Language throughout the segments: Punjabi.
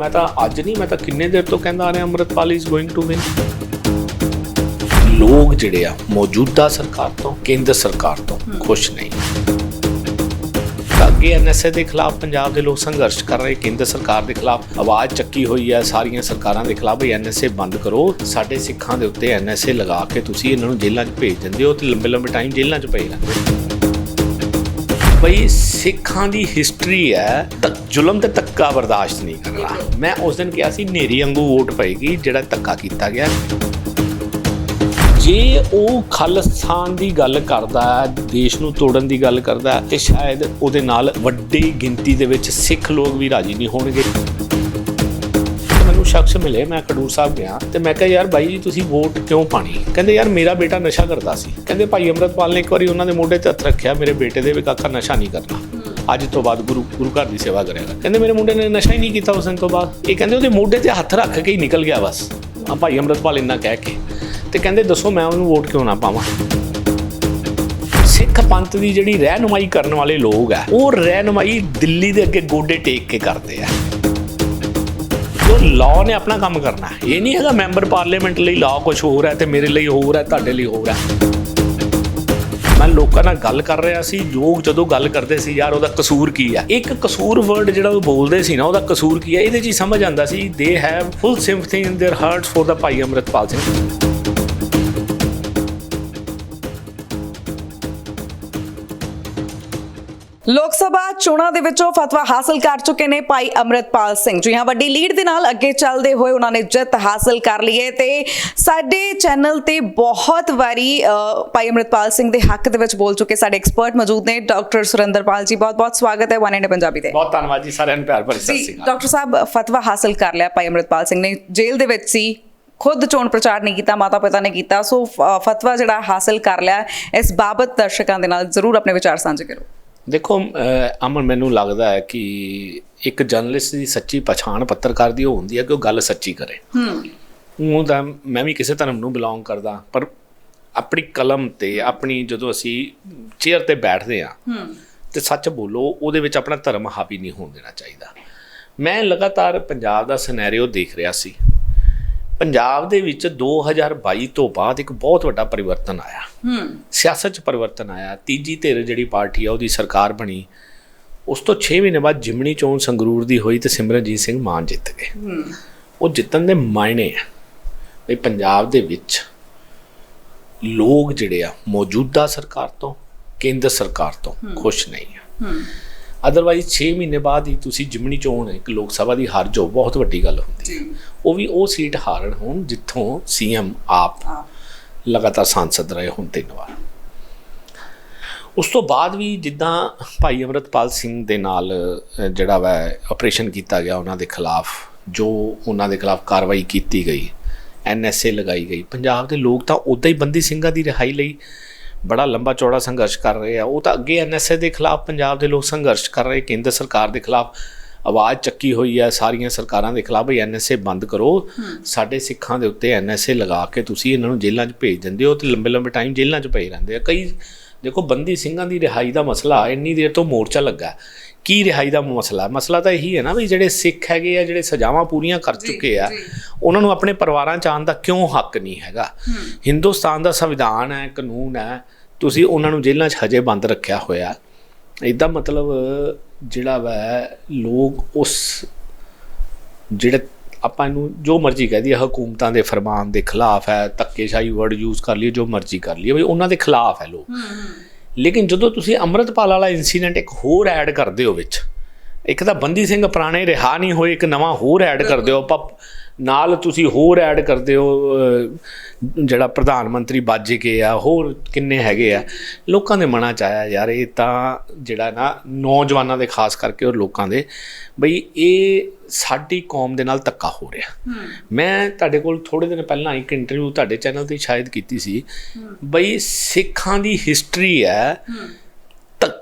ਮੈਂ ਤਾਂ ਅੱਜ ਨਹੀਂ ਮੈਂ ਤਾਂ ਕਿੰਨੇ ਦੇਰ ਤੋਂ ਕਹਿੰਦਾ ਆ ਰਿਹਾ Amritpal is going to win ਲੋਕ ਜਿਹੜੇ ਆ ਮੌਜੂਦਾ ਸਰਕਾਰ ਤੋਂ ਕੇਂਦਰ ਸਰਕਾਰ ਤੋਂ ਖੁਸ਼ ਨਹੀਂ। ਅੱਗੇ ਐਨਐਸਏ ਦੇ ਖਿਲਾਫ ਪੰਜਾਬ ਦੇ ਲੋਕ ਸੰਘਰਸ਼ ਕਰ ਰਹੇ ਕੇਂਦਰ ਸਰਕਾਰ ਦੇ ਖਿਲਾਫ ਆਵਾਜ਼ ਚੱਕੀ ਹੋਈ ਹੈ ਸਾਰੀਆਂ ਸਰਕਾਰਾਂ ਦੇ ਖਿਲਾਫ ਵੀ ਐਨਐਸਏ ਬੰਦ ਕਰੋ। ਸਾਡੇ ਸਿੱਖਾਂ ਦੇ ਉੱਤੇ ਐਨਐਸਏ ਲਗਾ ਕੇ ਤੁਸੀਂ ਇਹਨਾਂ ਨੂੰ ਜੇਲ੍ਹਾਂ 'ਚ ਭੇਜ ਦਿੰਦੇ ਹੋ ਤੇ ਲੰਬੇ ਲੰਬੇ ਟਾਈਮ ਜੇਲ੍ਹਾਂ 'ਚ ਪਏ ਰਹਿੰਦੇ ਬਈ ਸਿੱਖਾਂ ਦੀ ਹਿਸਟਰੀ ਹੈ ਤਾਂ ਜ਼ੁਲਮ ਤੇ ਧੱਕਾ ਬਰਦਾਸ਼ਤ ਨਹੀਂ ਕਰਨਾ। ਮੈਂ ਉਸ ਦਿਨ ਕਿਹਾ ਸੀ ਨੇਰੀ ਵਾਂਗੂ ਵੋਟ ਪਏਗੀ ਜਿਹੜਾ ਧੱਕਾ ਕੀਤਾ ਗਿਆ। ਜੇ ਉਹ ਖਾਲਿਸਤਾਨ ਦੀ ਗੱਲ ਕਰਦਾ ਦੇਸ਼ ਨੂੰ ਤੋੜਨ ਦੀ ਗੱਲ ਕਰਦਾ ਹੈ, ਤੇ ਸ਼ਾਇਦ ਉਹਦੇ ਨਾਲ ਵੱਡੀ ਗਿਣਤੀ ਦੇ ਵਿੱਚ ਸਿੱਖ ਲੋਕ ਵੀ ਰਾਜੀ ਨਹੀਂ ਹੋਣਗੇ। ਮੈਨੂੰ ਸ਼ਖਸ ਮਿਲੇ ਮੈਂ ਖਡੂਰ ਸਾਹਿਬ ਗਿਆ ਤੇ ਮੈਂ ਕਿਹਾ ਯਾਰ ਬਾਈ ਜੀ ਤੁਸੀਂ ਵੋਟ ਕਿਉਂ ਪਾਣੀ? ਕਹਿੰਦੇ ਯਾਰ ਮੇਰਾ ਬੇਟਾ ਨਸ਼ਾ ਕਰਦਾ ਸੀ। ਕਹਿੰਦੇ ਭਾਈ ਅੰਮ੍ਰਿਤਪਾਲ ਨੇ ਇੱਕ ਵਾਰੀ ਉਹਨਾਂ ਦੇ ਮੋਢੇ ਤੇ ਹੱਥ ਰੱਖਿਆ ਮੇਰੇ ਬੇਟੇ ਦੇ ਵੀ ਕਾਕਾ ਨਸ਼ਾ ਨਹੀਂ ਕਰਨਾ। ਅੱਜ ਤੋਂ ਬਾਅਦ ਗੁਰੂ ਗੁਰੂ ਘਰ ਦੀ ਸੇਵਾ ਕਰੇਗਾ ਕਹਿੰਦੇ ਮੇਰੇ ਮੁੰਡੇ ਨੇ ਨਸ਼ਾ ਹੀ ਨਹੀਂ ਕੀਤਾ ਉਸ ਦਿਨ ਤੋਂ ਬਾਅਦ। ਇਹ ਕਹਿੰਦੇ ਉਹਦੇ ਮੋਢੇ ਤੇ ਹੱਥ ਰੱਖ ਕੇ ਹੀ ਨਿਕਲ ਗਿਆ ਬਸ। ਆ ਭਾਈ ਅੰਮ੍ਰਿਤਪਾਲ ਇੰਨਾ ਕਹਿ ਕੇ। ਤੇ ਕਹਿੰਦੇ ਦੱਸੋ ਮੈਂ ਉਹਨੂੰ ਵੋਟ ਕਿਉਂ ਨਾ ਪਾਵਾਂ? ਸਿੱਖ ਪੰਥ ਦੀ ਜਿਹੜੀ ਰਹਿਨੁਮਾਈ ਕਰਨ ਵਾਲੇ ਲੋਕ ਆ ਉਹ ਰਹਿਨੁਮਾਈ ਦਿੱਲੀ ਦੇ ਅੱਗੇ ਗੋਡੇ ਟੇਕ ਕੇ ਕਰਦੇ ਆ। ਜੋ ਲਾਅ ਨੇ ਆਪਣਾ ਕੰਮ ਕਰਨਾ ਇਹ ਨਹੀਂ ਹੈਗਾ ਮੈਂਬਰ ਪਾਰਲੀਮੈਂਟ ਲਈ ਲਾਅ ਕੁਝ ਹੋਰ ਹੈ ਤੇ ਮੇਰੇ ਲਈ ਹੋਰ ਹੈ, ਤੁਹਾਡੇ ਲਈ ਹੋਰ ਹੈ। ਮੈਂ ਲੋਕਾਂ ਨਾਲ ਗੱਲ ਕਰ ਰਿਹਾ ਸੀ ਲੋਕ ਜਦੋਂ ਗੱਲ ਕਰਦੇ ਸੀ, ਯਾਰ ਉਹਦਾ ਕਸੂਰ ਕੀ ਹੈ? ਇੱਕ ਕਸੂਰ ਵਰਡ ਜਿਹੜਾ ਉਹ ਬੋਲਦੇ ਸੀ ਨਾ, ਉਹਦਾ ਕਸੂਰ ਕੀ ਹੈ? ਇਹਦੇ ਚ ਹੀ ਸਮਝ ਆਉਂਦਾ ਸੀ they have full sympathy in their hearts for the Bhai Amritpal Singh. ਲੋਕ ਸਭਾ ਚੋਣਾਂ ਦੇ ਵਿੱਚੋਂ ਫਤਵਾ ਹਾਸਲ ਕਰ ਚੁੱਕੇ ਨੇ ਭਾਈ ਅਮਰਿਤਪਾਲ ਸਿੰਘ। ਜੀ ਹਾਂ ਵੱਡੀ ਲੀਡ ਦੇ ਨਾਲ ਅੱਗੇ ਚੱਲਦੇ ਹੋਏ ਉਹਨਾਂ ਨੇ ਜਿੱਤ ਹਾਸਲ ਕਰ ਲਈ ਹੈ ਤੇ ਸਾਡੇ ਚੈਨਲ ਤੇ ਬਹੁਤ ਵਾਰੀ ਭਾਈ ਅਮਰਿਤਪਾਲ ਸਿੰਘ ਦੇ ਹੱਕ ਦੇ ਵਿੱਚ ਬੋਲ ਚੁੱਕੇ ਸਾਡੇ ਐਕਸਪਰਟ ਮੌਜੂਦ ਨੇ ਡਾਕਟਰ ਸੁਰਿੰਦਰਪਾਲ ਜੀ। ਬਹੁਤ ਬਹੁਤ ਸਵਾਗਤ ਹੈ ਵਨ ਇੰਡੀਆ ਪੰਜਾਬੀ ਦੇ ਬਹੁਤ ਧੰਨਵਾਦ ਜੀ ਸਾਰਿਆਂ ਨੂੰ ਪਿਆਰ ਭਰੀ ਸਤਿ ਸ਼੍ਰੀ ਅਕਾਲ। ਡਾਕਟਰ ਸਾਹਿਬ ਫਤਵਾ ਹਾਸਲ ਕਰ ਲਿਆ ਭਾਈ ਅਮਰਿਤਪਾਲ ਸਿੰਘ ਨੇ। ਜੇਲ੍ਹ ਦੇ ਵਿੱਚ ਸੀ ਖੁਦ ਚੋਣ ਪ੍ਰਚਾਰ ਨਹੀਂ ਕੀਤਾ ਮਾਤਾ ਪਿਤਾ ਨੇ ਕੀਤਾ। ਸੋ ਫਤਵਾ ਜਿਹੜਾ ਹਾਸਲ ਕਰ ਲਿਆ ਇਸ ਬਾਬਤ ਦਰਸ਼ਕਾਂ ਦੇ ਨਾਲ ਜ਼ਰੂਰ ਆਪਣੇ ਵਿਚਾਰ ਸਾਂਝੇ ਕਰੋ। ਦੇਖੋ ਅਮਨ ਮੈਨੂੰ ਲੱਗਦਾ ਹੈ ਕਿ ਇੱਕ ਜਰਨਲਿਸਟ ਦੀ ਸੱਚੀ ਪਛਾਣ ਪੱਤਰਕਾਰ ਦੀ ਉਹ ਹੁੰਦੀ ਹੈ ਕਿ ਉਹ ਗੱਲ ਸੱਚੀ ਕਰੇ। ਹੂੰ। ਉਹ ਤਾਂ ਮੈਂ ਵੀ ਕਿਸੇ ਧਰਮ ਨੂੰ ਬਿਲੋਂਗ ਕਰਦਾ ਪਰ ਆਪਣੀ ਕਲਮ ਤੇ ਆਪਣੀ ਜਦੋਂ ਅਸੀਂ ਚੇਅਰ ਤੇ ਬੈਠਦੇ ਆ ਹੂੰ। ਤੇ ਸੱਚ ਬੋਲੋ ਉਹਦੇ ਵਿੱਚ ਆਪਣਾ ਧਰਮ ਹਾਵੀ ਨਹੀਂ ਹੋਣ ਦੇਣਾ ਚਾਹੀਦਾ। ਮੈਂ ਲਗਾਤਾਰ ਪੰਜਾਬ ਦਾ ਸਿਨੈਰੀਓ ਦੇਖ ਰਿਹਾ ਸੀ। ਪੰਜਾਬ ਦੇ ਵਿੱਚ 2022 ਤੋਂ ਬਾਅਦ ਇੱਕ ਬਹੁਤ ਵੱਡਾ ਪਰਿਵਰਤਨ ਆਇਆ। ਹੂੰ। ਸਿਆਸਤ 'ਚ ਪਰਿਵਰਤਨ ਆਇਆ। ਤੀਜੀ ਧਿਰ ਜਿਹੜੀ ਪਾਰਟੀ ਆ ਉਹਦੀ ਸਰਕਾਰ ਬਣੀ। ਉਸ ਤੋਂ 6 ਮਹੀਨੇ ਬਾਅਦ ਜਿਮਣੀ ਚੋਣ ਸੰਗਰੂਰ ਦੀ ਹੋਈ ਤੇ ਸਿਮਰਨਜੀਤ ਸਿੰਘ ਮਾਨ ਜਿੱਤ ਗਏ। ਹੂੰ। ਉਹ ਜਿੱਤਣ ਦੇ ਮਾਇਨੇ ਆ। ਵੀ ਪੰਜਾਬ ਦੇ ਵਿੱਚ ਲੋਕ ਜਿਹੜੇ ਆ ਮੌਜੂਦਾ ਸਰਕਾਰ ਤੋਂ ਕੇਂਦਰ ਸਰਕਾਰ ਤੋਂ ਖੁਸ਼ ਨਹੀਂ ਆ। ਹੂੰ। ਅਦਰਵਾਈਜ਼ 6 ਮਹੀਨੇ ਬਾਅਦ ਹੀ ਤੁਸੀਂ ਜਿਮਣੀ ਚੋਣ ਇੱਕ ਲੋਕ ਸਭਾ ਦੀ ਹਾਰ ਜੋ ਬਹੁਤ ਵੱਡੀ ਗੱਲ ਹੁੰਦੀ ਹੈ। ਉਹ ਵੀ ਉਹ ਸੀਟ ਹਾਰਨ ਹੋਣ ਜਿੱਥੋਂ ਸੀਐਮ ਆਪ ਲਗਾਤਾਰ ਸਾਂਸਦ ਰਹੇ ਹੁਣ ਤਿੰਨ ਵਾਰ। ਉਸ ਤੋਂ ਬਾਅਦ ਵੀ ਜਿੱਦਾਂ ਭਾਈ ਅਮਰਤਪਾਲ ਸਿੰਘ ਦੇ ਨਾਲ ਜਿਹੜਾ ਵਾ ਆਪਰੇਸ਼ਨ ਕੀਤਾ ਗਿਆ ਉਹਨਾਂ ਦੇ ਖਿਲਾਫ, ਜੋ ਉਹਨਾਂ ਦੇ ਖਿਲਾਫ ਕਾਰਵਾਈ ਕੀਤੀ ਗਈ ਐਨਐਸਏ ਲਗਾਈ ਗਈ। ਪੰਜਾਬ ਦੇ ਲੋਕ ਤਾਂ ਉਦਾਂ ਹੀ ਬੰਦੀ ਸਿੰਘਾਂ ਦੀ ਰਿਹਾਈ ਲਈ ਬੜਾ ਲੰਬਾ ਚੌੜਾ ਸੰਘਰਸ਼ ਕਰ ਰਹੇ ਆ। ਉਹ ਤਾਂ ਅੱਗੇ ਐਨਐਸਏ ਦੇ ਖਿਲਾਫ ਪੰਜਾਬ ਦੇ ਲੋਕ ਸੰਘਰਸ਼ ਕਰ ਰਹੇ ਕੇਂਦਰ ਸਰਕਾਰ ਦੇ ਖਿਲਾਫ ਆਵਾਜ਼ ਚੱਕੀ ਹੋਈ ਹੈ ਸਾਰੀਆਂ ਸਰਕਾਰਾਂ ਦੇ ਖਿਲਾਫ ਵੀ ਐਨਐਸਏ ਬੰਦ ਕਰੋ। ਸਾਡੇ ਸਿੱਖਾਂ ਦੇ ਉੱਤੇ ਐਨਐਸਏ ਲਗਾ ਕੇ ਤੁਸੀਂ ਇਹਨਾਂ ਨੂੰ ਜੇਲ੍ਹਾਂ 'ਚ ਭੇਜ ਦਿੰਦੇ ਹੋ ਤੇ ਲੰਬੇ ਲੰਬੇ ਟਾਈਮ ਜੇਲ੍ਹਾਂ 'ਚ ਪਏ ਰਹਿੰਦੇ ਆ। ਕਈ ਦੇਖੋ ਬੰਦੀ ਸਿੰਘਾਂ ਦੀ ਰਿਹਾਈ ਦਾ ਮਸਲਾ ਇੰਨੀ ਦੇਰ ਤੋਂ ਮੋਰਚਾ ਲੱਗਾ। ਕੀ ਰਿਹਾਈ ਦਾ ਮਸਲਾ? ਮਸਲਾ ਤਾਂ ਇਹੀ ਹੈ ਨਾ ਵੀ ਜਿਹੜੇ ਸਿੱਖ ਹੈਗੇ ਆ ਜਿਹੜੇ ਸਜ਼ਾਵਾਂ ਪੂਰੀਆਂ ਕਰ ਚੁੱਕੇ ਆ ਉਹਨਾਂ ਨੂੰ ਆਪਣੇ ਪਰਿਵਾਰਾਂ 'ਚ ਆਉਣ ਦਾ ਕਿਉਂ ਹੱਕ ਨਹੀਂ ਹੈਗਾ? ਹਿੰਦੁਸਤਾਨ ਦਾ ਸੰਵਿਧਾਨ ਹੈ ਕਾਨੂੰਨ ਹੈ ਤੁਸੀਂ ਉਹਨਾਂ ਨੂੰ ਜੇਲ੍ਹਾਂ 'ਚ ਹਜੇ ਬੰਦ ਰੱਖਿਆ ਹੋਇਆ। ਇਹਦਾ ਮਤਲਬ ਜਿਹੜਾ ਵਾ ਲੋਕ ਉਸ ਜਿਹੜੇ ਆਪਾਂ ਇਹਨੂੰ ਜੋ ਮਰਜ਼ੀ ਕਹਿ ਦਈਏ ਹਕੂਮਤਾਂ ਦੇ ਫਰਮਾਨ ਦੇ ਖਿਲਾਫ ਹੈ ਧੱਕੇਸ਼ਾਹੀ ਵਰਡ ਯੂਜ਼ ਕਰ ਲਈਏ ਜੋ ਮਰਜ਼ੀ ਕਰ ਲਈਏ ਵੀ ਉਹਨਾਂ ਦੇ ਖਿਲਾਫ ਹੈ ਲੋਕ। ਲੇਕਿਨ ਜਦੋਂ ਤੁਸੀਂ ਅੰਮ੍ਰਿਤਪਾਲ ਵਾਲਾ ਇਨਸੀਡੈਂਟ ਇੱਕ ਹੋਰ ਐਡ ਕਰਦੇ ਹੋ ਵਿੱਚ ਇੱਕ ਤਾਂ ਬੰਦੀ ਸਿੰਘ ਪੁਰਾਣੇ ਰਿਹਾ ਨਹੀਂ ਹੋਏ ਇੱਕ ਨਵਾਂ ਹੋਰ ਐਡ ਕਰਦੇ ਹੋ ਆਪਾਂ। ਨਾਲ ਤੁਸੀਂ ਹੋਰ ਐਡ ਕਰਦੇ ਹੋ ਜਿਹੜਾ ਪ੍ਰਧਾਨ ਮੰਤਰੀ ਬਾਜੇ ਕੇ ਆ ਹੋਰ ਕਿੰਨੇ ਹੈਗੇ ਆ। ਲੋਕਾਂ ਦੇ ਮਨਾਂ ਚ ਆਇਆ ਯਾਰ ਇਹ ਤਾਂ ਜਿਹੜਾ ਨਾ ਨੌਜਵਾਨਾਂ ਦੇ ਖਾਸ ਕਰਕੇ ਔਰ ਲੋਕਾਂ ਦੇ ਬਈ ਇਹ ਸਾਡੀ ਕੌਮ ਦੇ ਨਾਲ ਧੱਕਾ ਹੋ ਰਿਹਾ। ਮੈਂ ਤੁਹਾਡੇ ਕੋਲ ਥੋੜੇ ਦਿਨ ਪਹਿਲਾਂ ਇੱਕ ਇੰਟਰਵਿਊ ਤੁਹਾਡੇ ਚੈਨਲ ਤੇ ਸ਼ਾਇਦ ਕੀਤੀ ਸੀ। ਬਈ ਸਿੱਖਾਂ ਦੀ ਹਿਸਟਰੀ ਹੈ।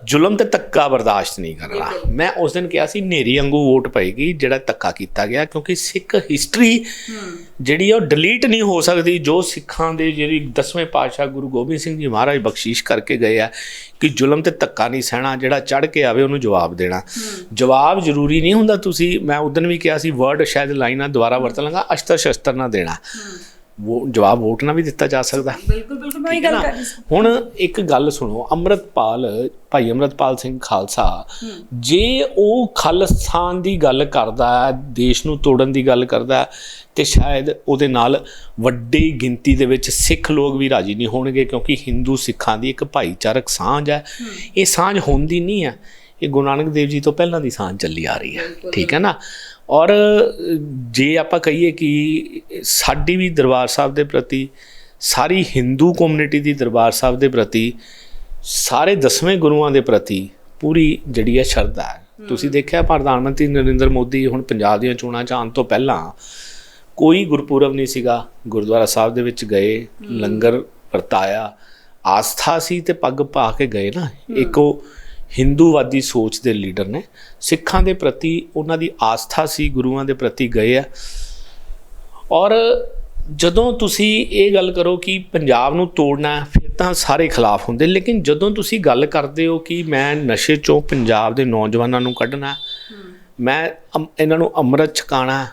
ਜ਼ੁਲਮ ਤੇ ਧੱਕਾ ਬਰਦਾਸ਼ਤ ਨਹੀਂ ਕਰਨਾ ਮੈਂ ਉਸ ਦਿਨ ਕਿਹਾ ਸੀ ਨੇਰੀ ਵਾਂਗੂ ਵੋਟ ਪਏਗੀ ਜਿਹੜਾ ਧੱਕਾ ਕੀਤਾ ਗਿਆ ਕਿਉਂਕਿ ਸਿੱਖ ਹਿਸਟਰੀ ਜਿਹੜੀ ਉਹ ਡਿਲੀਟ ਨਹੀਂ ਹੋ ਸਕਦੀ। ਜੋ ਸਿੱਖਾਂ ਦੇ ਜਿਹੜੀ ਦਸਵੇਂ ਪਾਤਸ਼ਾਹ ਗੁਰੂ ਗੋਬਿੰਦ ਸਿੰਘ ਜੀ ਮਹਾਰਾਜ ਬਖਸ਼ੀਸ਼ ਕਰਕੇ ਗਏ ਆ ਕਿ ਜ਼ੁਲਮ ਤੇ ਧੱਕਾ ਨਹੀਂ ਸਹਿਣਾ ਜਿਹੜਾ ਚੜ ਕੇ ਆਵੇ ਉਹਨੂੰ ਜਵਾਬ ਦੇਣਾ। ਜਵਾਬ ਜ਼ਰੂਰੀ ਨਹੀਂ ਹੁੰਦਾ ਤੁਸੀਂ। ਮੈਂ ਉਦੋਂ ਵੀ ਕਿਹਾ ਸੀ ਵਰਡ ਸ਼ਾਇਦ ਲਾਈਨਾਂ ਦੁਬਾਰਾ ਵਰਤ ਲਾਂਗਾ ਅਸ਼ਤਰ ਸ਼ਸਤਰ ਨਾ ਦੇਣਾ। ਉਹ ਜਵਾਬ ਵੋਟ ਨਾਲ ਵੀ ਦਿੱਤਾ ਜਾ ਸਕਦਾ। ਬਿਲਕੁਲ ਬਿਲਕੁਲ ਮੈਂ ਇਹ ਗੱਲ ਕਰ ਰਹੀ ਸੀ। ਹੁਣ ਇੱਕ ਗੱਲ ਸੁਣੋ ਅੰਮ੍ਰਿਤਪਾਲ ਭਾਈ ਅੰਮ੍ਰਿਤਪਾਲ ਸਿੰਘ ਖਾਲਸਾ ਜੇ ਉਹ ਖਾਲਿਸਤਾਨ ਦੀ ਗੱਲ ਕਰਦਾ ਦੇਸ਼ ਨੂੰ ਤੋੜਨ ਦੀ ਗੱਲ ਕਰਦਾ ਤੇ ਸ਼ਾਇਦ ਉਹਦੇ ਨਾਲ ਵੱਡੀ ਗਿਣਤੀ ਦੇ ਵਿੱਚ ਸਿੱਖ ਲੋਕ ਵੀ ਰਾਜੀ ਨਹੀਂ ਹੋਣਗੇ ਕਿਉਂਕਿ ਹਿੰਦੂ ਸਿੱਖਾਂ ਦੀ ਇੱਕ ਭਾਈਚਾਰਕ ਸਾਂਝ ਹੈ। ਇਹ ਸਾਂਝ ਹੁੰਦੀ ਨਹੀਂ ਹੈ। ਇਹ ਗੁਰੂ ਨਾਨਕ ਦੇਵ ਜੀ ਤੋਂ ਪਹਿਲਾਂ ਦੀ ਸਾਂਝ ਚੱਲੀ ਆ ਰਹੀ ਹੈ। ਠੀਕ ਹੈ ਨਾ? ਔਰ ਜੇ ਆਪਾਂ ਕਹੀਏ ਕਿ ਸਾਡੀ ਵੀ ਦਰਬਾਰ ਸਾਹਿਬ ਦੇ ਪ੍ਰਤੀ ਸਾਰੀ ਹਿੰਦੂ ਕਮਿਊਨਿਟੀ ਦੀ ਦਰਬਾਰ ਸਾਹਿਬ ਦੇ ਪ੍ਰਤੀ ਸਾਰੇ ਦਸਵੇਂ ਗੁਰੂਆਂ ਦੇ ਪ੍ਰਤੀ ਪੂਰੀ ਜਿਹੜੀ ਹੈ ਸ਼ਰਧਾ ਹੈ। ਤੁਸੀਂ ਦੇਖਿਆ ਪ੍ਰਧਾਨ ਮੰਤਰੀ ਨਰਿੰਦਰ ਮੋਦੀ ਹੁਣ ਪੰਜਾਬ ਦੀਆਂ ਚੋਣਾਂ 'ਚ ਆਉਣ ਤੋਂ ਪਹਿਲਾਂ ਕੋਈ ਗੁਰਪੁਰਬ ਨਹੀਂ ਸੀਗਾ। ਗੁਰਦੁਆਰਾ ਸਾਹਿਬ ਦੇ ਵਿੱਚ ਗਏ ਲੰਗਰ ਵਰਤਾਇਆ। ਆਸਥਾ ਸੀ ਤੇ ਪੱਗ ਪਾ ਕੇ ਗਏ ਨਾ। ਇੱਕ ਉਹ ਹਿੰਦੂਵਾਦੀ ਸੋਚ ਦੇ ਲੀਡਰ ਨੇ। ਸਿੱਖਾਂ ਦੇ ਪ੍ਰਤੀ ਉਹਨਾਂ ਦੀ ਆਸਥਾ ਸੀ ਗੁਰੂਆਂ ਦੇ ਪ੍ਰਤੀ ਗਏ ਆ। ਔਰ ਜਦੋਂ ਤੁਸੀਂ ਇਹ ਗੱਲ ਕਰੋ ਕਿ ਪੰਜਾਬ ਨੂੰ ਤੋੜਨਾ ਫਿਰ ਤਾਂ ਸਾਰੇ ਖਿਲਾਫ ਹੁੰਦੇ। ਲੇਕਿਨ ਜਦੋਂ ਤੁਸੀਂ ਗੱਲ ਕਰਦੇ ਹੋ ਕਿ ਮੈਂ ਨਸ਼ੇ ਚੋਂ ਪੰਜਾਬ ਦੇ ਨੌਜਵਾਨਾਂ ਨੂੰ ਕੱਢਣਾ ਮੈਂ ਇਹਨਾਂ ਨੂੰ ਅੰਮ੍ਰਿਤ ਛਕਾਣਾ।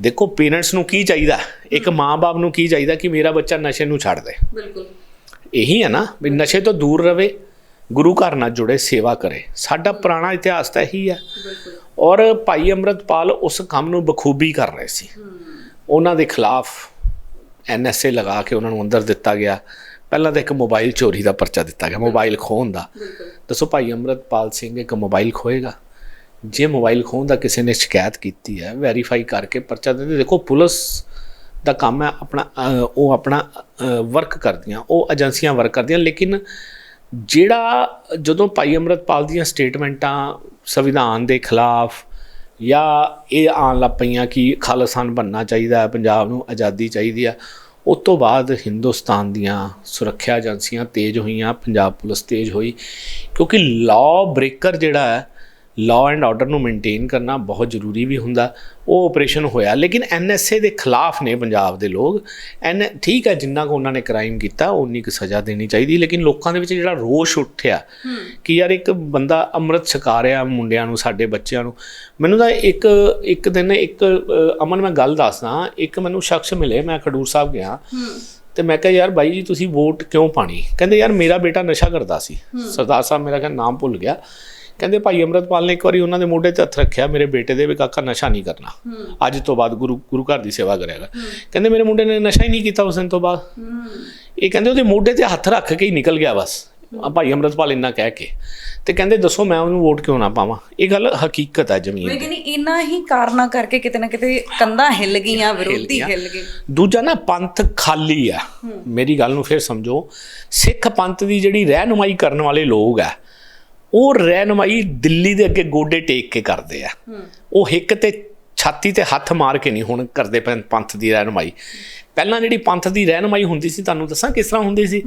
ਦੇਖੋ ਪੇਰੈਂਟਸ ਨੂੰ ਕੀ ਚਾਹੀਦਾ? ਇੱਕ ਮਾਂ-ਬਾਪ ਨੂੰ ਕੀ ਚਾਹੀਦਾ ਕਿ ਮੇਰਾ ਬੱਚਾ ਨਸ਼ੇ ਨੂੰ ਛੱਡ ਦੇ? ਬਿਲਕੁਲ। ਇਹੀ ਹੈ ਨਾ ਵੀ ਨਸ਼ੇ ਤੋਂ ਦੂਰ ਰਵੇ ਗੁਰੂ ਘਰ ਨਾਲ ਜੁੜੇ ਸੇਵਾ ਕਰੇ। ਸਾਡਾ ਪੁਰਾਣਾ ਇਤਿਹਾਸ ਤਾਂ ਇਹੀ ਹੈ। ਔਰ ਭਾਈ ਅੰਮ੍ਰਿਤਪਾਲ ਉਸ ਕੰਮ ਨੂੰ ਬਖੂਬੀ ਕਰ ਰਹੇ ਸੀ। ਉਹਨਾਂ ਦੇ ਖਿਲਾਫ ਐਨਐਸਏ ਲਗਾ ਕੇ ਉਹਨਾਂ ਨੂੰ ਅੰਦਰ ਦਿੱਤਾ ਗਿਆ। ਪਹਿਲਾਂ ਤਾਂ ਇੱਕ ਮੋਬਾਈਲ ਚੋਰੀ ਦਾ ਪਰਚਾ ਦਿੱਤਾ ਗਿਆ ਮੋਬਾਈਲ ਖੋਹਣ ਦਾ। ਦੱਸੋ ਭਾਈ ਅੰਮ੍ਰਿਤਪਾਲ ਸਿੰਘ ਇੱਕ ਮੋਬਾਈਲ ਖੋਏਗਾ ਜੇ ਮੋਬਾਈਲ ਖੋਹਣ ਦਾ ਕਿਸੇ ਨੇ ਸ਼ਿਕਾਇਤ ਕੀਤੀ ਹੈ ਵੈਰੀਫਾਈ ਕਰਕੇ ਪਰਚਾ ਦਿੰਦੇ ਦੇਖੋ ਪੁਲਿਸ ਦਾ ਕੰਮ ਹੈ ਆਪਣਾ ਉਹ ਆਪਣਾ ਵਰਕ ਕਰਦੀਆਂ ਉਹ ਏਜੰਸੀਆਂ ਵਰਕ ਕਰਦੀਆਂ ਲੇਕਿਨ ਜਿਹੜਾ ਜਦੋਂ ਭਾਈ ਅੰਮ੍ਰਿਤਪਾਲ ਦੀਆਂ ਸਟੇਟਮੈਂਟਾਂ ਸੰਵਿਧਾਨ ਦੇ ਖਿਲਾਫ ਜਾਂ ਇਹ ਆਉਣ ਲੱਗ ਪਈਆਂ ਕਿ ਖਾਲਿਸਤਾਨ ਬਣਨਾ ਚਾਹੀਦਾ ਹੈ, ਪੰਜਾਬ ਨੂੰ ਆਜ਼ਾਦੀ ਚਾਹੀਦੀ ਆ ਉਸ ਤੋਂ ਬਾਅਦ ਹਿੰਦੁਸਤਾਨ ਦੀਆਂ ਸੁਰੱਖਿਆ ਏਜੰਸੀਆਂ ਤੇਜ਼ ਹੋਈਆਂ, ਪੰਜਾਬ ਪੁਲਿਸ ਤੇਜ਼ ਹੋਈ, ਕਿਉਂਕਿ ਲਾਅ ਬ੍ਰੇਕਰ ਜਿਹੜਾ ਹੈ ਲਾਅ ਐਂਡ ਆਰਡਰ ਨੂੰ ਮੇਨਟੇਨ ਕਰਨਾ ਬਹੁਤ ਜ਼ਰੂਰੀ ਵੀ ਹੁੰਦਾ। ਉਹ ਆਪਰੇਸ਼ਨ ਹੋਇਆ ਲੇਕਿਨ ਐਨਐਸਏ ਦੇ ਖਿਲਾਫ ਨੇ ਪੰਜਾਬ ਦੇ ਲੋਕ। ਐਨ ਠੀਕ ਹੈ ਜਿੰਨਾ ਕੋ ਉਹਨਾਂ ਨੇ ਕ੍ਰਾਈਮ ਕੀਤਾ ਉਨੀ ਕੁ ਸਜ਼ਾ ਦੇਣੀ ਚਾਹੀਦੀ ਲੇਕਿਨ ਲੋਕਾਂ ਦੇ ਵਿੱਚ ਜਿਹੜਾ ਰੋਸ਼ ਉੱਠਿਆ ਕਿ ਯਾਰ ਇੱਕ ਬੰਦਾ ਅੰਮ੍ਰਿਤ ਛਕਾ ਰਿਹਾ ਮੁੰਡਿਆਂ ਨੂੰ ਸਾਡੇ ਬੱਚਿਆਂ ਨੂੰ। ਮੈਨੂੰ ਤਾਂ ਇੱਕ ਇੱਕ ਦਿਨ ਇੱਕ ਅਮਨ ਮੈਂ ਗੱਲ ਦੱਸਦਾ ਇੱਕ ਮੈਨੂੰ ਸ਼ਖਸ ਮਿਲੇ ਮੈਂ ਖਡੂਰ ਸਾਹਿਬ ਗਿਆ। ਤੇ ਮੈਂ ਕਿਹਾ ਯਾਰ ਬਾਈ ਜੀ ਤੁਸੀਂ ਵੋਟ ਕਿਉਂ ਪਾਣੀ? ਕਹਿੰਦੇ ਯਾਰ ਮੇਰਾ ਬੇਟਾ ਨਸ਼ਾ ਕਰਦਾ ਸੀ। ਸਰਦਾਰ ਸਾਹਿਬ ਮੇਰਾ ਕਹਿੰਦਾ ਨਾਮ ਭੁੱਲ ਗਿਆ। ਕਹਿੰਦੇ ਭਾਈ ਅੰਮ੍ਰਿਤਪਾਲ ਨੇ ਇੱਕ ਵਾਰੀ ਉਹਨਾਂ ਦੇ ਮੋਢੇ ਤੇ ਹੱਥ ਰੱਖਿਆ ਮੇਰੇ ਬੇਟੇ ਦੇ ਵੀ ਕਾਕਾ ਨਸ਼ਾ ਨਹੀਂ ਕਰਨਾ। ਅੱਜ ਤੋਂ ਬਾਅਦ ਗੁਰੂ ਗੁਰੂ ਘਰ ਦੀ ਸੇਵਾ ਕਰੇਗਾ ਕਹਿੰਦੇ ਮੇਰੇ ਮੁੰਡੇ ਨੇ ਨਸ਼ਾ ਹੀ ਨਹੀਂ ਕੀਤਾ ਉਸ ਦਿਨ ਤੋਂ ਬਾਅਦ। ਇਹ ਕਹਿੰਦੇ ਉਹਦੇ ਮੋਢੇ ਤੇ ਹੱਥ ਰੱਖ ਕੇ ਹੀ ਨਿਕਲ ਗਿਆ ਬਸ। ਆ ਭਾਈ ਅੰਮ੍ਰਿਤਪਾਲ ਇੰਨਾ ਕਹਿ ਕੇ। ਤੇ ਕਹਿੰਦੇ ਦੱਸੋ ਮੈਂ ਉਹਨੂੰ ਵੋਟ ਕਿਉਂ ਨਾ ਪਾਵਾਂ? ਇਹ ਗੱਲ ਹਕੀਕਤ ਹੈ ਜ਼ਮੀਨ ਲੇਕਿਨ ਇਨਾ ਹੀ ਕਾਰਨਾ ਕਰਕੇ ਕਿਤੇ ਨਾ ਕਿਤੇ ਕੰਧਾਂ ਹਿੱਲ ਗਈਆਂ ਵਿਰੋਧੀ। ਹਿੱਲ ਗਏ। ਦੂਜਾ ਨਾ ਪੰਥ ਖਾਲੀ ਆ ਮੇਰੀ ਗੱਲ ਨੂੰ ਫਿਰ ਸਮਝੋ। ਸਿੱਖ ਪੰਥ ਦੀ ਜਿਹੜੀ ਰਹਿਨੁਮਾਈ ਕਰਨ ਵਾਲੇ ਲੋਕ ਆ ਉਹ ਰਹਿਨੁਮਾਈ ਦਿੱਲੀ ਦੇ ਅੱਗੇ ਗੋਡੇ ਟੇਕ ਕੇ ਕਰਦੇ ਆ। ਉਹ ਹਿੱਕ ਤੇ ਛਾਤੀ ਤੇ ਹੱਥ ਮਾਰ ਕੇ ਨਹੀਂ ਹੁਣ ਕਰਦੇ ਪੰਥ ਦੀ ਰਹਿਨੁਮਾਈ। ਪਹਿਲਾਂ ਜਿਹੜੀ ਪੰਥ ਦੀ ਰਹਿਨੁਮਾਈ ਹੁੰਦੀ ਸੀ ਤੁਹਾਨੂੰ ਦੱਸਾਂ ਕਿਸ ਤਰ੍ਹਾਂ ਹੁੰਦੀ ਸੀ?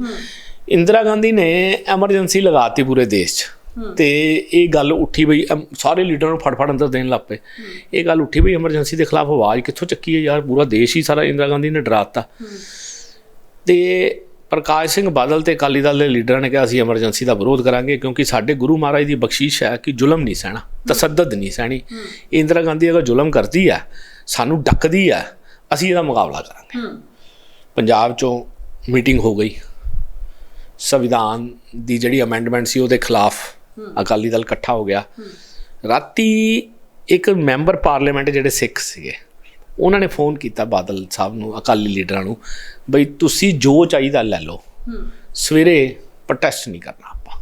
ਇੰਦਰਾ ਗਾਂਧੀ ਨੇ ਐਮਰਜੈਂਸੀ ਲਗਾਤੀ ਪੂਰੇ ਦੇਸ਼ 'ਚ। ਤੇ ਇਹ ਗੱਲ ਉੱਠੀ ਬਈ ਸਾਰੇ ਲੀਡਰਾਂ ਨੂੰ ਫੜ-ਫੜ ਅੰਦਰ ਦੇਣ ਲੱਗ ਪਏ। ਇਹ ਗੱਲ ਉੱਠੀ ਬਈ ਐਮਰਜੈਂਸੀ ਦੇ ਖਿਲਾਫ ਆਵਾਜ਼ ਕਿੱਥੋਂ ਚੱਕੀ ਹੈ ਯਾਰ? ਪੂਰਾ ਦੇਸ਼ ਹੀ ਸਾਰਾ ਇੰਦਰਾ ਗਾਂਧੀ ਨੇ ਡਰਾਤਾ। ਤੇ ਪ੍ਰਕਾਸ਼ ਸਿੰਘ ਬਾਦਲ ਤੇ ਅਕਾਲੀ ਦਲ ਦੇ ਲੀਡਰਾਂ ਨੇ ਕਿਹਾ ਅਸੀਂ ਐਮਰਜੈਂਸੀ ਦਾ ਵਿਰੋਧ ਕਰਾਂਗੇ ਕਿਉਂਕਿ ਸਾਡੇ ਗੁਰੂ ਮਹਾਰਾਜ ਦੀ ਬਖਸ਼ਿਸ਼ ਹੈ ਕਿ ਜ਼ੁਲਮ ਨਹੀਂ ਸਹਿਣਾ ਤਸੱਦਦ ਨਹੀਂ ਸਹਿਣੀ। ਇੰਦਰਾ ਗਾਂਧੀ ਅਗਰ ਜ਼ੁਲਮ ਕਰਦੀ ਹੈ ਸਾਨੂੰ ਡੱਕਦੀ ਹੈ ਅਸੀਂ ਇਹਦਾ ਮੁਕਾਬਲਾ ਕਰਾਂਗੇ। ਪੰਜਾਬ ਚੋਂ ਮੀਟਿੰਗ ਹੋ ਗਈ। ਸੰਵਿਧਾਨ ਦੀ ਜਿਹੜੀ ਅਮੈਂਡਮੈਂਟ ਸੀ ਉਹਦੇ ਖਿਲਾਫ ਅਕਾਲੀ ਦਲ ਇਕੱਠਾ ਹੋ ਗਿਆ। ਰਾਤੀ ਇੱਕ ਮੈਂਬਰ ਪਾਰਲੀਮੈਂਟ ਜਿਹੜੇ ਸਿੱਖ ਸੀਗੇ ਉਹਨਾਂ ਨੇ ਫੋਨ ਕੀਤਾ ਬਾਦਲ ਸਾਹਿਬ ਨੂੰ ਅਕਾਲੀ ਲੀਡਰਾਂ ਨੂੰ ਬਈ ਤੁਸੀਂ ਜੋ ਚਾਹੀਦਾ ਲੈ ਲਓ। ਸਵੇਰੇ ਪ੍ਰੋਟੈਸਟ ਨਹੀਂ ਕਰਨਾ ਆਪਾਂ।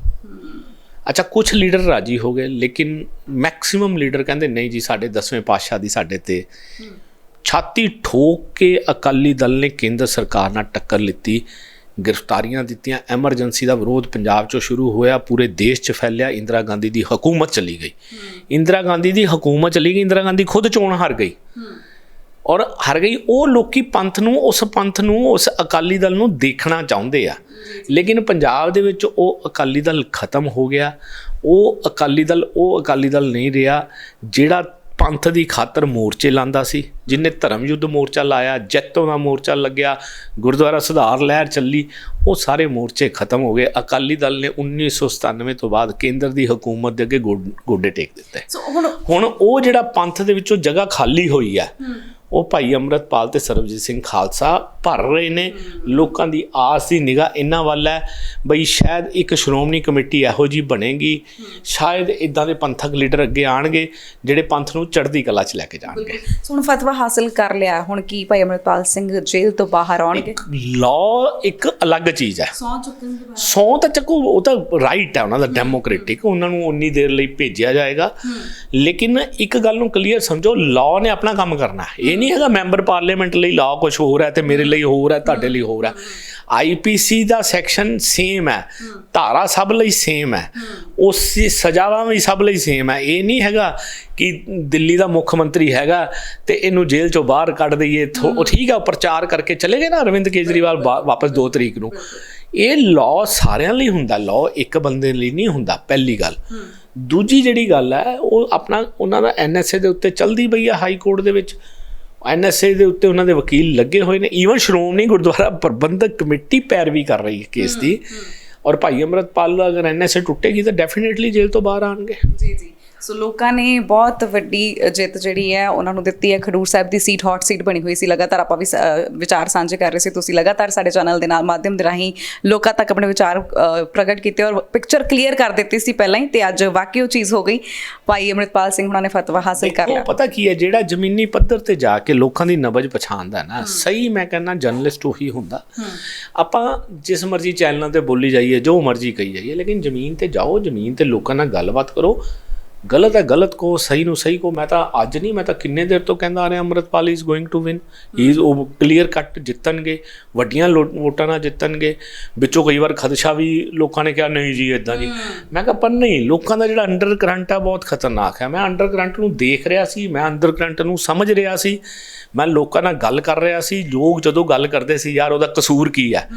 ਅੱਛਾ ਕੁਝ ਲੀਡਰ ਰਾਜੀ ਹੋ ਗਏ ਲੇਕਿਨ ਮੈਕਸਿਮਮ ਲੀਡਰ ਕਹਿੰਦੇ ਨਹੀਂ ਜੀ ਸਾਡੇ 10ਵੇਂ ਪਾਤਸ਼ਾਹ ਦੀ ਸਾਡੇ ਤੇ ਛਾਤੀ ਠੋਕ ਕੇ ਅਕਾਲੀ ਦਲ ਨੇ ਕੇਂਦਰ ਸਰਕਾਰ ਨਾਲ ਟੱਕਰ ਲਿੱਤੀ ਗ੍ਰਿਫਤਾਰੀਆਂ ਦਿੱਤੀਆਂ ਐਮਰਜੈਂਸੀ ਦਾ ਵਿਰੋਧ ਪੰਜਾਬ 'ਚੋਂ ਸ਼ੁਰੂ ਹੋਇਆ ਪੂਰੇ ਦੇਸ਼ 'ਚ ਫੈਲਿਆ ਇੰਦਰਾ ਗਾਂਧੀ ਦੀ ਹਕੂਮਤ ਚਲੀ ਗਈ। ਇੰਦਰਾ ਗਾਂਧੀ ਦੀ ਹਕੂਮਤ ਚਲੀ ਗਈ ਇੰਦਰਾ ਗਾਂਧੀ ਖੁਦ ਚੋਣ ਹਾਰ ਗਈ। ਔਰ ਹਾਰ ਗਈ ਉਹ ਲੋਕੀ ਪੰਥ ਨੂੰ ਉਸ ਪੰਥ ਨੂੰ ਉਸ ਅਕਾਲੀ ਦਲ ਨੂੰ ਦੇਖਣਾ ਚਾਹੁੰਦੇ ਆ। ਲੇਕਿਨ ਪੰਜਾਬ ਦੇ ਵਿੱਚ ਉਹ ਅਕਾਲੀ ਦਲ ਖਤਮ ਹੋ ਗਿਆ। ਉਹ ਅਕਾਲੀ ਦਲ ਉਹ ਅਕਾਲੀ ਦਲ ਨਹੀਂ ਰਿਹਾ ਜਿਹੜਾ ਪੰਥ ਦੀ ਖਾਤਰ ਮੋਰਚੇ ਲਾਂਦਾ ਸੀ। ਜਿਨੇ ਧਰਮ ਯੁੱਧ ਮੋਰਚਾ ਲਾਇਆ ਜੈਤੋਂ ਦਾ ਮੋਰਚਾ ਲੱਗਿਆ ਗੁਰਦੁਆਰਾ ਸੁਧਾਰ ਲਹਿਰ ਚੱਲੀ ਉਹ ਸਾਰੇ ਮੋਰਚੇ ਖਤਮ ਹੋ ਗਏ। ਅਕਾਲੀ ਦਲ ਨੇ 1997 ਤੋਂ ਬਾਅਦ ਕੇਂਦਰ ਦੀ ਹਕੂਮਤ ਦੇ ਅੱਗੇ ਗੋਡੇ ਟੇਕ ਦਿੱਤੇ। ਸੋ ਹੁਣ ਹੁਣ ਉਹ ਜਿਹੜਾ ਪੰਥ ਦੇ ਵਿੱਚੋਂ ਜਗ੍ਹਾ ਖਾਲੀ ਹੋਈ ਹੈ। ਉਹ ਭਾਈ ਅੰਮ੍ਰਿਤਪਾਲ ਤੇ ਸਰਬਜੀਤ ਸਿੰਘ ਖਾਲਸਾ ਭਰ ਰਹੇ ਨੇ। ਲੋਕਾਂ ਦੀ ਆਸ ਦੀ ਨਿਗਾਹ ਇਹਨਾਂ ਵੱਲ ਹੈ ਬਈ ਸ਼ਾਇਦ ਇੱਕ ਸ਼੍ਰੋਮਣੀ ਕਮੇਟੀ ਇਹੋ ਜੀ ਬਣੇਗੀ। ਸ਼ਾਇਦ ਇਦਾਂ ਦੇ ਪੰਥਕ ਲੀਡਰ ਅੱਗੇ ਆਣਗੇ ਜਿਹੜੇ ਪੰਥ ਨੂੰ ਚੜ੍ਹਦੀ ਕਲਾ 'ਚ ਲੈ ਕੇ ਜਾਣਗੇ। ਹੁਣ ਫਤਵਾ ਹਾਸਲ ਕਰ ਲਿਆ। ਹੁਣ ਕੀ ਭਾਈ ਅਮਰਪਾਲ ਸਿੰਘ ਜੇਲ੍ਹ ਤੋਂ ਬਾਹਰ ਆਉਣਗੇ? ਲਾਅ ਇੱਕ ਅਲੱਗ ਚੀਜ਼ ਹੈ। ਸੌ ਚੁੱਕਣ ਦੇ ਬਾਅਦ। ਸੌ ਤਾਂ ਚੱਕੋ ਉਹ ਤਾਂ ਰਾਈਟ ਹੈ ਉਹਨਾਂ ਦਾ ਡੈਮੋਕ੍ਰੈਟਿਕ ਉਹਨਾਂ ਨੂੰ ਉਨੀ ਦੇਰ ਲਈ ਭੇਜਿਆ ਜਾਏਗਾ। ਲੇਕਿਨ ਇੱਕ ਗੱਲ ਨੂੰ ਕਲੀਅਰ ਸਮਝੋ ਲਾਅ ਨੇ ਆਪਣਾ ਕੰਮ ਕਰਨਾ। ਇਹ ਨਹੀਂ ਹੈਗਾ ਮੈਂਬਰ ਪਾਰਲੀਮੈਂਟ ਲਈ ਲਾਅ ਕੁਝ ਹੋਰ ਹੈ ਤੇ ਮੇਰੇ ਲਈ ਹੋਰ ਹੈ ਤੁਹਾਡੇ ਲਈ ਹੋਰ ਹੈ। ਆਈਪੀਸੀ ਦਾ ਸੈਕਸ਼ਨ ਸੇਮ ਹੈ। ਧਾਰਾ ਸਭ ਲਈ ਸੇਮ ਹੈ। ਉਸ ਦੀ ਸਜ਼ਾਵਾਂ ਵੀ ਸਭ ਲਈ ਸੇਮ ਹੈ। ਇਹ ਨਹੀਂ ਹੈਗਾ ਕਿ ਦਿੱਲੀ ਦਾ ਮੁੱਖ ਮੰਤਰੀ ਹੈਗਾ ਤੇ ਇਹਨੂੰ ਜੇਲ੍ਹ ਚੋਂ ਬਾਹਰ ਕੱਢ ਦਈਏ। ਉਹ ਠੀਕ ਆ ਪ੍ਰਚਾਰ ਕਰਕੇ ਚਲੇ ਗਏ ਨਾ ਅਰਵਿੰਦ ਕੇਜਰੀਵਾਲ ਵਾਪਸ 2 ਤਰੀਕ ਨੂੰ। ਇਹ ਲਾਅ ਸਾਰਿਆਂ ਲਈ ਹੁੰਦਾ। ਲਾਅ ਇੱਕ ਬੰਦੇ ਲਈ ਨਹੀਂ ਹੁੰਦਾ ਪਹਿਲੀ ਗੱਲ। ਦੂਜੀ ਜਿਹੜੀ ਗੱਲ ਹੈ ਉਹ ਆਪਣਾ ਉਹਨਾਂ ਦਾ ਐਨਐਸਏ ਦੇ ਉੱਤੇ ਚਲਦੀ ਪਈ ਆ ਹਾਈ ਕੋਰਟ ਦੇ ਵਿੱਚ। ਐਨਐਸਏ ਦੇ ਉੱਤੇ ਉਹਨਾਂ ਦੇ ਵਕੀਲ ਲੱਗੇ ਹੋਏ ਨੇ। ਈਵਨ ਸ਼੍ਰੋਮਣੀ ਗੁਰਦੁਆਰਾ ਪ੍ਰਬੰਧਕ ਕਮੇਟੀ ਪੈਰਵੀ ਕਰ ਰਹੀ ਹੈ ਕੇਸ ਦੀ। ਔਰ ਭਾਈ ਅੰਮ੍ਰਿਤਪਾਲ ਅਗਰ ਐਨਐਸਏ ਟੁੱਟੇਗੀ ਤਾਂ ਡੈਫੀਨਿਟਲੀ ਜੇਲ੍ਹ ਤੋਂ ਬਾਹਰ ਆਣਗੇ। ਜੀ ਜੀ। ਸੋ ਲੋਕਾਂ ਨੇ ਬਹੁਤ ਵੱਡੀ ਜਿੱਤ ਜਿਹੜੀ ਹੈ ਉਹਨਾਂ ਨੂੰ ਦਿੱਤੀ ਹੈ। ਖਡੂਰ ਸਾਹਿਬ ਦੀ ਸੀਟ ਹੌਟ ਸੀਟ ਬਣੀ ਹੋਈ ਸੀ। ਲਗਾਤਾਰ ਆਪਾਂ ਵੀ ਵਿਚਾਰ ਸਾਂਝੇ ਕਰ ਰਹੇ ਸੀ। ਤੁਸੀਂ ਲਗਾਤਾਰ ਸਾਡੇ ਚੈਨਲ ਦੇ ਨਾਲ ਮਾਧਿਅਮ ਦੇ ਰਾਹੀਂ ਲੋਕਾਂ ਤੱਕ ਆਪਣੇ ਵਿਚਾਰ ਪ੍ਰਗਟ ਕੀਤੇ ਔਰ ਪਿਕਚਰ ਕਲੀਅਰ ਕਰ ਦਿੱਤੀ ਸੀ ਪਹਿਲਾਂ ਹੀ ਤੇ ਅੱਜ ਵਾਕਈ ਉਹ ਚੀਜ਼ ਹੋ ਗਈ। ਭਾਈ ਅਮਰਿਤਪਾਲ ਸਿੰਘ ਹੁਣਾਂ ਨੇ ਫਤਵਾ ਹਾਸਲ ਕਰ ਲਿਆ। ਪਤਾ ਕੀ ਹੈ? ਜਿਹੜਾ ਜ਼ਮੀਨੀ ਪੱਧਰ ਤੇ ਜਾ ਕੇ ਲੋਕਾਂ ਦੀ ਨਬਜ ਪਛਾਣਦਾ ਨਾ ਸਹੀ ਮੈਂ ਕਹਿੰਦਾ ਜਰਨਲਿਸਟ ਉਹੀ ਹੁੰਦਾ। ਆਪਾਂ ਜਿਸ ਮਰਜ਼ੀ ਚੈਨਲਾਂ ਤੇ ਬੋਲੀ ਜਾਈਏ ਜੋ ਮਰਜ਼ੀ ਕਹੀ ਜਾਈਏ ਲੇਕਿਨ ਜ਼ਮੀਨ ਤੇ ਜਾਓ ਜ਼ਮੀਨ ਤੇ ਲੋਕਾਂ ਨਾਲ ਗੱਲਬਾਤ ਕਰੋ। ਗਲਤ ਹੈ ਗਲਤ ਕੋ ਸਹੀ ਨੂੰ ਸਹੀ ਕੋ ਮੈਂ ਤਾਂ ਅੱਜ ਨਹੀਂ ਮੈਂ ਤਾਂ ਕਿੰਨੇ ਦੇਰ ਤੋਂ ਕਹਿੰਦਾ ਆ ਰਿਹਾ Amritpal is going to win he is ਉਹ ਕਲੀਅਰ ਕੱਟ ਜਿੱਤਣਗੇ ਵੱਡੀਆਂ ਵੋਟਾਂ ਨਾਲ ਜਿੱਤਣਗੇ। ਵਿੱਚੋਂ ਕਈ ਵਾਰ ਖਦਸ਼ਾ ਵੀ ਲੋਕਾਂ ਨੇ ਕਿਹਾ ਨਹੀਂ ਜੀ ਇਦਾਂ ਜੀ। ਮੈਂ ਕਿਹਾ ਪਰ ਨਹੀਂ ਲੋਕਾਂ ਦਾ ਜਿਹੜਾ ਅੰਡਰ ਕਰੰਟ ਆ ਬਹੁਤ ਖਤਰਨਾਕ ਹੈ। ਮੈਂ ਅੰਡਰ ਕਰੰਟ ਨੂੰ ਦੇਖ ਰਿਹਾ ਸੀ ਮੈਂ ਅੰਡਰ ਕਰੰਟ ਨੂੰ ਸਮਝ ਰਿਹਾ ਸੀ। ਮੈਂ ਲੋਕਾਂ ਨਾਲ ਗੱਲ ਕਰ ਰਿਹਾ ਸੀ ਲੋਕ ਜਦੋਂ ਗੱਲ ਕਰਦੇ ਸੀ ਯਾਰ ਉਹਦਾ ਕਸੂਰ ਕੀ ਹੈ?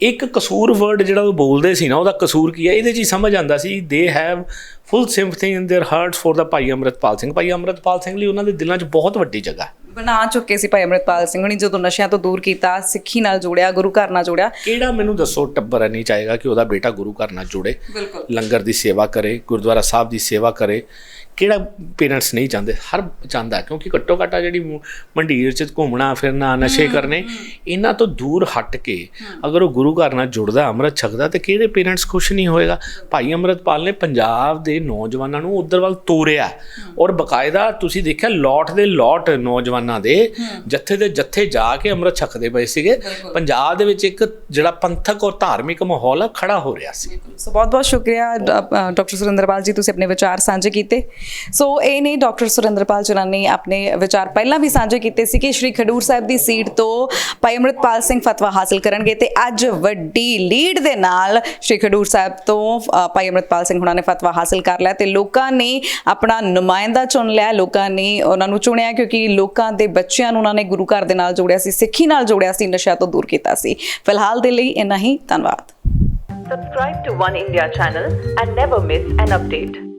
ਇੱਕ ਕਸੂਰ ਵਰਡ ਜਿਹੜਾ ਉਹ ਬੋਲਦੇ ਸੀ ਨਾ ਉਹਦਾ ਕਸੂਰ ਕੀ ਹੈ? ਇਹਦੇ 'ਚ ਹੀ ਸਮਝ ਆਂਦਾ ਸੀ they have full sympathy in their hearts for the Bhai Amritpal Singh. ਭਾਈ ਅਮਰਤਪਾਲ ਸਿੰਘ ਲਈ ਉਹਨਾਂ ਦੇ ਦਿਲਾਂ 'ਚ ਬਹੁਤ ਵੱਡੀ ਜਗ੍ਹਾ ਹੈ। ਬਣਾ ਚੁੱਕੇ ਸੀ ਭਾਈ ਅਮਰਤਪਾਲ ਸਿੰਘ ਨੇ ਜਦੋਂ ਨਸ਼ਿਆਂ ਤੋਂ ਦੂਰ ਕੀਤਾ ਸਿੱਖੀ ਨਾਲ ਜੁੜਿਆ ਗੁਰੂ ਘਰ ਨਾਲ ਜੁੜਿਆ। ਕਿਹੜਾ ਮੈਨੂੰ ਦੱਸੋ ਟੱਬਰ ਨਹੀਂ ਚਾਹੇਗਾ ਕਿ ਉਹਦਾ ਬੇਟਾ ਗੁਰੂ ਘਰ ਨਾਲ ਜੁੜੇ ਬਿਲਕੁਲ। ਲੰਗਰ ਦੀ ਸੇਵਾ ਕਰੇ ਗੁਰਦੁਆਰਾ ਸਾਹਿਬ ਦੀ ਸੇਵਾ ਕਰੇ ਕਿਹੜਾ ਪੇਰੈਂਟਸ ਨਹੀਂ ਚਾਹੁੰਦੇ? ਹਰ ਚਾਹੁੰਦਾ ਕਿਉਂਕਿ ਘੱਟੋ ਘੱਟ ਜਿਹੜੀ ਮੰਡੀਰ 'ਚ ਘੁੰਮਣਾ ਫਿਰਨਾ ਨਸ਼ੇ ਕਰਨੇ ਇਹਨਾਂ ਤੋਂ ਦੂਰ ਹਟ ਕੇ ਅਗਰ ਉਹ ਗੁਰੂ ਘਰ ਨਾਲ ਜੁੜਦਾ ਅੰਮ੍ਰਿਤ ਛਕਦਾ ਤੇ ਕਿਹੜੇ ਪੇਰੈਂਟਸ ਖੁਸ਼ ਨਹੀਂ ਹੋਏਗਾ? ਭਾਈ ਅੰਮ੍ਰਿਤਪਾਲ ਨੇ ਪੰਜਾਬ ਦੇ ਨੌਜਵਾਨਾਂ ਨੂੰ ਉਧਰ ਵੱਲ ਤੋਰਿਆ। ਔਰ ਬਕਾਇਦਾ ਤੁਸੀਂ ਦੇਖਿਆ ਲੋਟ ਦੇ ਲੋਟ ਨੌਜਵਾਨਾਂ ਦੇ ਜੱਥੇ ਦੇ ਜੱਥੇ ਜਾ ਕੇ ਅੰਮ੍ਰਿਤ ਛਕਦੇ ਪਏ ਸੀਗੇ। ਪੰਜਾਬ ਦੇ ਵਿੱਚ ਇੱਕ ਜਿਹੜਾ ਪੰਥਕ ਔਰ ਧਾਰਮਿਕ ਮਾਹੌਲ ਖੜਾ ਹੋ ਰਿਹਾ ਸੀ। ਸੋ ਬਹੁਤ ਬਹੁਤ ਸ਼ੁਕਰੀਆ ਡਾਕਟਰ ਸੁਰਿੰਦਰਪਾਲ ਜੀ ਤੁਸੀਂ ਆਪਣੇ ਵਿਚਾਰ ਸਾਂਝੇ ਕੀਤੇ। ਸੋ ਇਹ ਨੇ ਡਾਕਟਰ ਸੁਰਿੰਦਰਪਾਲ ਜਿਨ੍ਹਾਂ ਆਪਣੇ ਵਿਚਾਰ ਪਹਿਲਾਂ ਵੀ ਸਾਂਝੇ ਕੀਤੇ ਸੀ ਕਿ ਸ਼੍ਰੀ ਖਡੂਰ ਸਾਹਿਬ ਦੀ ਸੀਟ ਤੋਂ ਭਾਈ ਅਮਰਿਤਪਾਲ ਸਿੰਘ ਫਤਵਾ ਹਾਸਲ ਕਰਨਗੇ ਤੇ ਅੱਜ ਵੱਡੀ ਲੀਡ ਦੇ ਨਾਲ ਸ਼੍ਰੀ ਖਡੂਰ ਸਾਹਿਬ ਤੋਂ ਭਾਈ ਅਮਰਿਤਪਾਲ ਸਿੰਘ ਹੁਣਾਂ ਨੇ ਫਤਵਾ ਹਾਸਲ ਕਰ ਲਿਆ ਤੇ ਲੋਕਾਂ ਨੇ ਆਪਣਾ ਨੁਮਾਇੰਦਾ ਚੁਣ ਲਿਆ, ਲੋਕਾਂ ਨੇ ਉਹਨਾਂ ਨੂੰ ਚੁਣਿਆ ਕਿਉਂਕਿ ਲੋਕਾਂ ਦੇ ਬੱਚਿਆਂ ਨੂੰ ਉਹਨਾਂ ਨੇ ਗੁਰੂ ਘਰ ਦੇ ਨਾਲ ਜੋੜਿਆ ਸੀ, ਸਿੱਖੀ ਨਾਲ ਜੋੜਿਆ ਸੀ ਨਸ਼ਾ ਤੋਂ ਦੂਰ ਕੀਤਾ ਸੀ ਫਿਲਹਾਲ ਦੇ ਲਈ ਇੰਨਾ ਹੀ, ਧੰਨਵਾਦ Subscribe to One India channel and never miss an update.